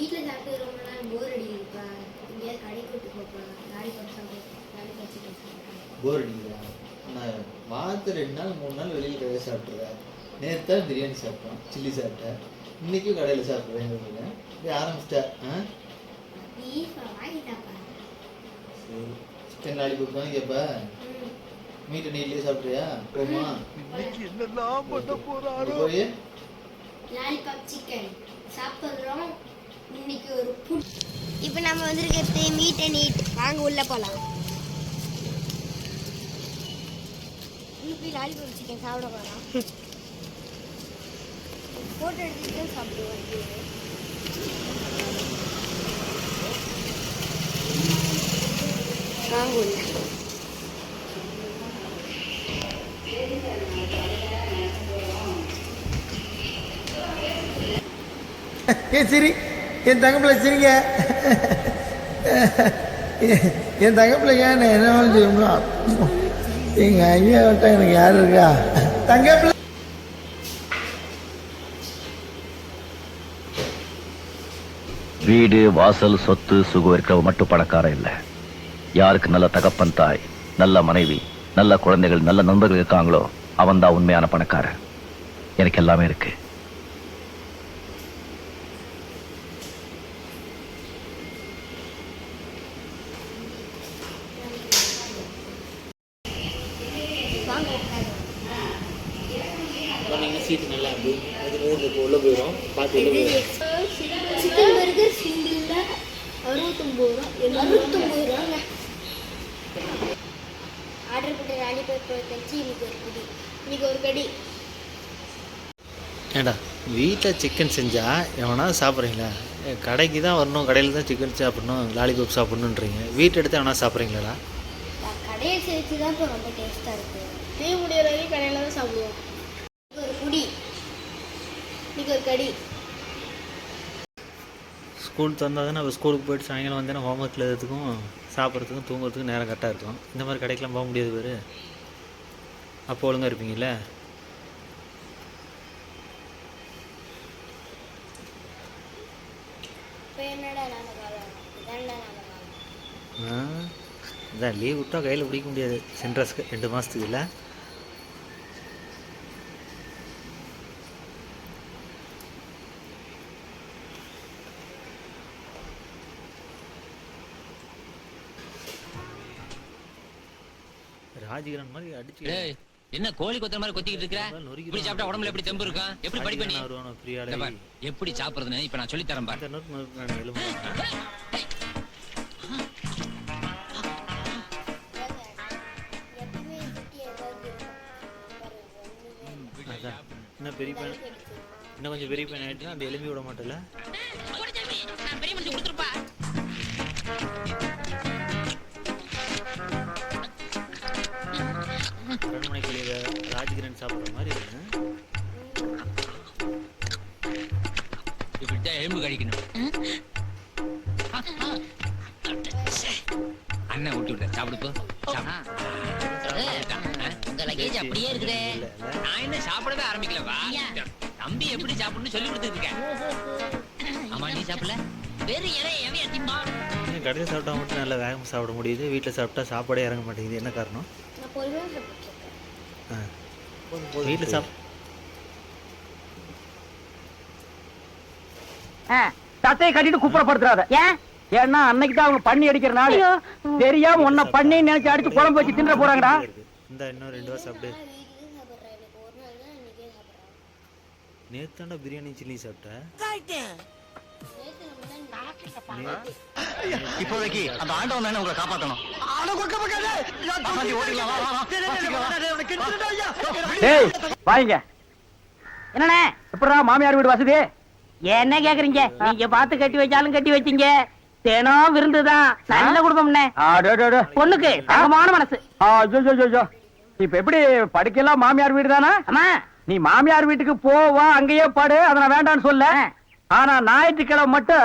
வீட்டில் சாப்பிட்டு ரொம்ப நாள் போர் அடிக்குதுப்பா எங்கேயாவது கடை கூட்டு சாப்பிட்டு லாரி வச்சுட்டு சாப்பிட்றேன். போர் அடிக்குதா நான் வாரத்து ரெண்டு நாள் மூணு நாள் வெளியில் கடையில் சாப்பிட்ருவேன் நேற்று தான் பிரியாணி சாப்பிட்டோம் சில்லி சாப்பிட்டேன். இன்றைக்கும் கடையில் சாப்பிட்றேன் இப்படி ஆரம்பிச்சிட்டேன். ஆ? சரி. சிக்கன் லாலிபப் தான் கேட்ப மீட்டை நீட்லேயே சாப்பிட்றியா? போமா. அங்க போய் லாலிபாப் சிக்கன் சாப்பிட்றோம் இன்னைக்கு ஒரு இப்போ நம்ம வந்திருக்கிறது மீட் அண்ட் ஈட் வாங்க உள்ளே போகலாம் இப்படி லாலிபாப் சிக்கன் சாப்பிட போகலாம் ஃபோட்டோ எடுத்துட்டு சாப்பிடுவோம். வாங்க உள்ள. ஏன் சிரி. என் தங்கப்பிள்ளை சிரிங்க. என் தங்கப்பிள்ளைங்க நான் என்ன வேணும் செய்யணும் எங்க ஐயா விட்டா எனக்கு யார் இருக்கா? தங்கப்பிள்ளை. வீடு வாசல் சொத்து சுகம் இருக்கிறவ மட்டும் பணக்காரன் இல்ல. யாருக்கு நல்ல தகப்பன் தாய் நல்ல மனைவி நல்ல குழந்தைகள் நல்ல நண்பர்கள் இருக்காங்களோ அவன் தான் உண்மையான பணக்காரன். எனக்கு எல்லாமே இருக்கு. சீட்டு நல்லா அது நூறு உள்ளே போயிடும் பார்த்து உள்ளே இது போயிடும் எக்ஸ்ட்ரா சிக்கன் பர்கர் சிங்கிளில் அறுபத்தொம்பது ரூபா. அறுபத்தொம்பது ரூபாங்க. ஆர்டர் பண்ண லாலிபாப் வச்சு இன்னைக்கு ஒரு கடி இன்னைக்கு ஒரு கடி. ஏண்டா வீட்டில் சிக்கன் செஞ்சால் எவனா சாப்பிட்றீங்களா? கடைக்கு தான் வரணும் கடையில் தான் சிக்கன் சாப்பிடணும் லாலிபாப் சாப்பிடணுன்றீங்க. வீட்டை எடுத்து எவனா சாப்பிட்றீங்களாடா? நான் கடையை சேர்த்து தான் இப்போ ரொம்ப டேஸ்ட்டாக இருக்குது டீ முடியிற வரைக்கும் கடையில் தான் சாப்பிடுவோம். ஒரு குடி. இன்னைக்கு ஒரு கடி. ஸ்கூல் திறந்தாதானே நம்ம ஸ்கூலுக்கு போயிட்டு சாயங்காலம் வந்தேன்னா ஹோம்ஒர்க் எழுதுறதுக்கும் சாப்பிட்றதுக்கும் தூங்குறதுக்கும் நேரம் கரெக்டாக இருக்கும். இந்த மாதிரி கடைக்கெலாம் போக முடியாது பேர். அப்போ ஒழுங்காக இருப்பீங்கல்ல? இதான் லீவ் விட்டா கையில் பிடிக்க முடியாது. சென்ட்ரஸ்க்கு ரெண்டு மாதத்துக்கு இல்லை? ராஜகிரண் மாதிரி அடிச்சு என்ன கோழி கொத்துற மாதிரி கொத்திக்கிட்டு இருக்கிற இப்படி சாப்பிட்டா உடம்புல எப்படி தெம்பு இருக்கும் எப்படி படிப்ப நீ எப்படி சாப்பிடுறதுன்னு இப்ப நான் சொல்லி தரேன் பாரு இன்னும் பெரிய பையன் இன்னும் கொஞ்சம் பெரிய பையன் ஆகிட்டுனா அந்த எலும்பி விட மாட்டல எலும்பு கழிக்கணும் அண்ணன் ஊட்டி விட்ட சாப்பிடு. போ உங்க லக்கேஜ் அப்படியே இருக்குதே. நான் என்ன சாப்பிடவே ஆரம்பிக்கல வா தம்பி எப்படி சாப்பிடணும்னு சொல்லி கொடுத்துட்டு இருக்கேன் ஆமா நீ சாப்பிடல? வேறு இறை எவையா திம்பா? இன்னும் கடையில் சாப்பிட்டா மட்டும் நல்லா வேகமாக சாப்பிட முடியுது? வீட்டில் சாப்பிட்டா சாப்பாடே இறங்க மாட்டேங்குது. என்ன காரணம்? வீட்டில் சாப் சட்டையை கட்டிட்டு குப்புறப்படுத்துறாத. ஏன் ஏன்னா அன்னைக்கு தான் அவங்க பண்ணி அடிக்கிற நாள் தெரியாம உன்னை பண்ணி நினைச்சு அடிச்சு குழம்பு வச்சு தின்ற போறாங்கடா. இந்த இன்னும் ரெண்டு இன்னைக்கே சாப்பிட்றேன் நேத்தாண்டா பிரியாணி சில்லி சாப்பிட்டேன் இப்போதைக்கு அந்த ஆண்டவன் தானே உங்களை காப்பாற்றணும் டேய் வாங்க. என்னண்ணே? எப்படா மாமியார் வீடு வசதி? என்ன கேக்குறீங்க? நீங்க பார்த்து கட்டி வச்சாலும் கட்டி வச்சீங்க. தினம் விருந்துதான். நல்ல டே. பொண்ணுக்கு தங்கமான மனசு. இப்ப எப்படி படிக்கலாம்? மாமியார் வீடு தானா நீ மாமியார் வீட்டுக்கு போவா அங்கேயே படு. அதை நான் வேண்டாம்னு சொல்ல. ஆனா ஞாயிற்றுக்கிழமை மட்டும்